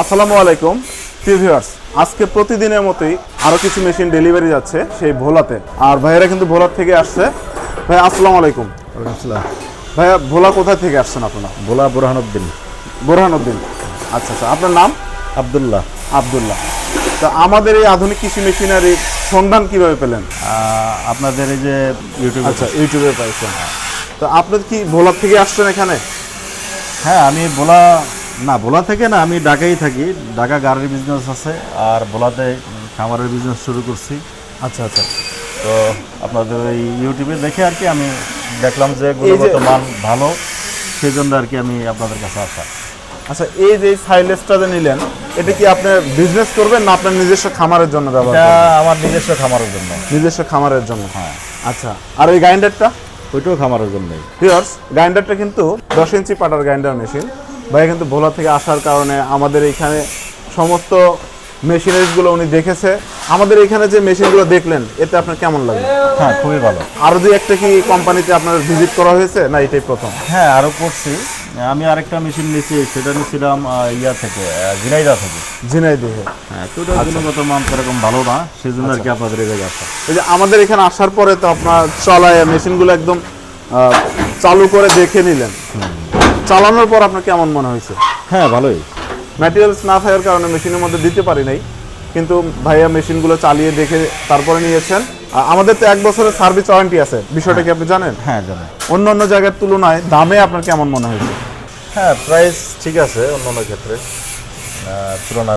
আসসালামু আলাইকুম। প্রিভিউয়ার্স আজকে প্রতিদিনের মতোই আরও কিছু মেশিন ডেলিভারি যাচ্ছে সেই ভোলাতে। আর ভাইয়েরা কিন্তু ভোলার থেকে আসছে। ভাই আসসালামু আলাইকুম। আসসালাম। ভাইয়া ভোলা কোথা থেকে আসছেন আপনারা? ভোলা বোরহানুদ্দিন। বোরহানুদ্দিন। আচ্ছা আচ্ছা আপনার নাম? আবদুল্লাহ। আব্দুল্লাহ। তো আমাদের এই আধুনিক কৃষি মেশিনারির সন্ধান কীভাবে পেলেন? আপনাদের এই যে ইউটিউব আচ্ছা ইউটিউবে পাইছেন। তো আপনি কি ভোলার থেকে আসছেন এখানে? হ্যাঁ আমি ভোলা না ভোলা থেকে না আমি ঢাকায় থাকি। ঢাকা গাড়ির বিজনেস আছে আর ভোলাতে খামারের বিজনেস শুরু করছি। আচ্ছা আচ্ছা। তো আপনাদের এই ইউটিউবে দেখে আর কি আমি দেখলাম যে গুণগত মান ভালো সেই জন্য আর কি আমি আপনাদের কাছে আসা। আচ্ছা এই যে সাইলেসটা যে নিলেন এটা কি আপনি বিজনেস করবেন না আপনার নিজস্ব খামারের জন্য ব্যবহার এটা আমার নিজস্ব খামারের জন্য। নিজস্ব খামারের জন্য। হ্যাঁ। আচ্ছা আর ওই গ্রাইন্ডারটা ওইটাও খামারের জন্যই। ভিউয়ার্স গ্রাইন্ডারটা কিন্তু দশ ইঞ্চি পাটার গ্রাইন্ডার মেশিন ভাই কিন্তু ভোলা থেকে আসার কারণে আমাদের এখানে সমস্ত মেশিনারিজগুলো উনি দেখেছে। আমাদের এখানে যে মেশিনগুলো দেখলেন এতে আপনার কেমন লাগে? হ্যাঁ খুবই ভালো। আরও দুই একটা কি কোম্পানিতে আপনার ভিজিট করা হয়েছে না এটাই প্রথম? হ্যাঁ আরও করছি। আমি আরেকটা মেশিন নিয়েছি সেটা নিয়েছিলাম ইয়া থেকে ঝিনাইদহ থেকে। ঝিনাই হ্যাঁ তো গুণগত মান সেরকম ভালো না সেই জন্য আর কি আপনাদের এই জায়গায় আসা এই যে আমাদের এখানে আসার পরে তো আপনার চলায় মেশিনগুলো একদম চালু করে দেখে নিলেন। চালানোর পর আপনার কেমন মনে হয়েছে? হ্যাঁ ভালোই। ম্যাটেরিয়ালস না থাকার কারণে মেশিনের মধ্যে দিতে পারি নাই। কিন্তু ভাইয়া মেশিনগুলো চালিয়ে দেখে তারপরে নিয়েছেন। আর আমাদের তো এক বছরের সার্ভিস ওয়ারেন্টি আছে। বিষয়টা কি আপনি জানেন? হ্যাঁ জানেন অন্য অন্য জায়গার তুলনায় দামে আপনার কেমন মনে হয়েছে? হ্যাঁ প্রাইস ঠিক আছে অন্য অন্য ক্ষেত্রে তুলনা